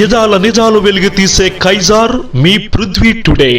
యదాల నిజాలు వెలిగి తీసే కైజార్ మీ పృథ్వీ టుడే.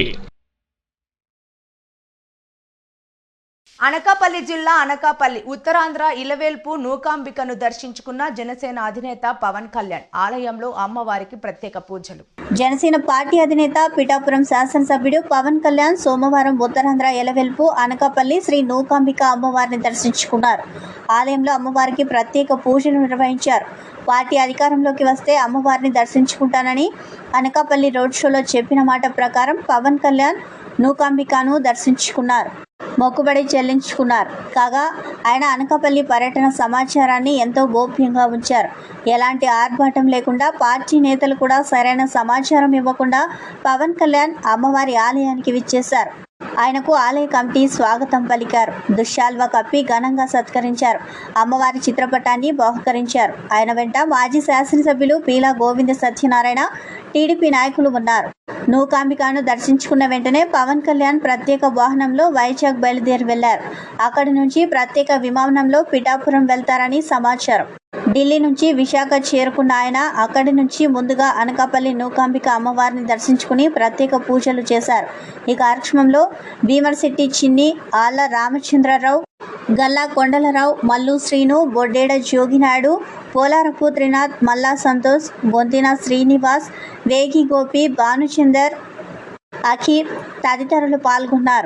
అనకాపల్లి జిల్లా అనకాపల్లి ఉత్తరాంధ్ర ఇలవేల్పు నూకాంబికను దర్శించుకున్న జనసేన అధినేత పవన్ కళ్యాణ్ ఆలయంలో అమ్మవారికి ప్రత్యేక పూజలు. జనసేన పార్టీ అధినేత పిఠాపురం శాసనసభ్యుడు పవన్ కళ్యాణ్ సోమవారం ఉత్తరాంధ్ర ఎలవెల్పు అనకాపల్లి శ్రీ నూకాంబిక అమ్మవారిని దర్శించుకున్నారు. ఆలయంలో అమ్మవారికి ప్రత్యేక పూజలు నిర్వహించారు. పార్టీ అధికారంలోకి వస్తే అమ్మవారిని దర్శించుకుంటానని అనకాపల్లి రోడ్ షోలో చెప్పిన మాట ప్రకారం పవన్ కళ్యాణ్ నూకాంబికను దర్శించుకున్నారు. మొక్కుబడి చెల్లించుకున్నారు. కాగా ఆయన అనకాపల్లి పర్యటన సమాచారాన్ని ఎంతో గోప్యంగా ఉంచారు. ఎలాంటి ఆర్భాటం లేకుండా పార్టీ నేతలు కూడా సరైన సమాచారం ఇవ్వకుండా పవన్ కళ్యాణ్ అమ్మవారి ఆలయానికి విచ్చేశారు. ఆయనకు ఆలయ కమిటీ స్వాగతం పలికారు. దుశ్శాల్వ కప్పి ఘనంగా సత్కరించారు. అమ్మవారి చిత్రపటాన్ని బహుకరించారు. ఆయన వెంట మాజీ శాసనసభ్యులు పీలా గోవింద సత్యనారాయణ టీడీపీ నాయకులు ఉన్నారు. నూకాంబికాను దర్శించుకున్న వెంటనే పవన్ కళ్యాణ్ ప్రత్యేక వాహనంలో వైజాగ్ బయలుదేరి వెళ్ళారు. అక్కడి నుంచి ప్రత్యేక విమానంలో పిఠాపురం వెళ్తారని సమాచారం. ఢిల్లీ నుంచి విశాఖ చేరుకున్న ఆయన అక్కడి నుంచి ముందుగా అనకాపల్లి నూకాంబిక అమ్మవారిని దర్శించుకుని ప్రత్యేక పూజలు చేశారు. ఈ కార్యక్రమంలో భీమర్శెట్టి చిన్ని ఆళ్ళ రామచంద్రరావు గల్లా కొండలరావు మల్లు శ్రీను బొడ్డేడ జోగినాయుడు పోలారపు త్రినాథ్ మల్లా సంతోష్ బొంతిన శ్రీనివాస్ వేగి గోపి భానుచందర్ అఖీర్ తదితరులు పాల్గొన్నారు.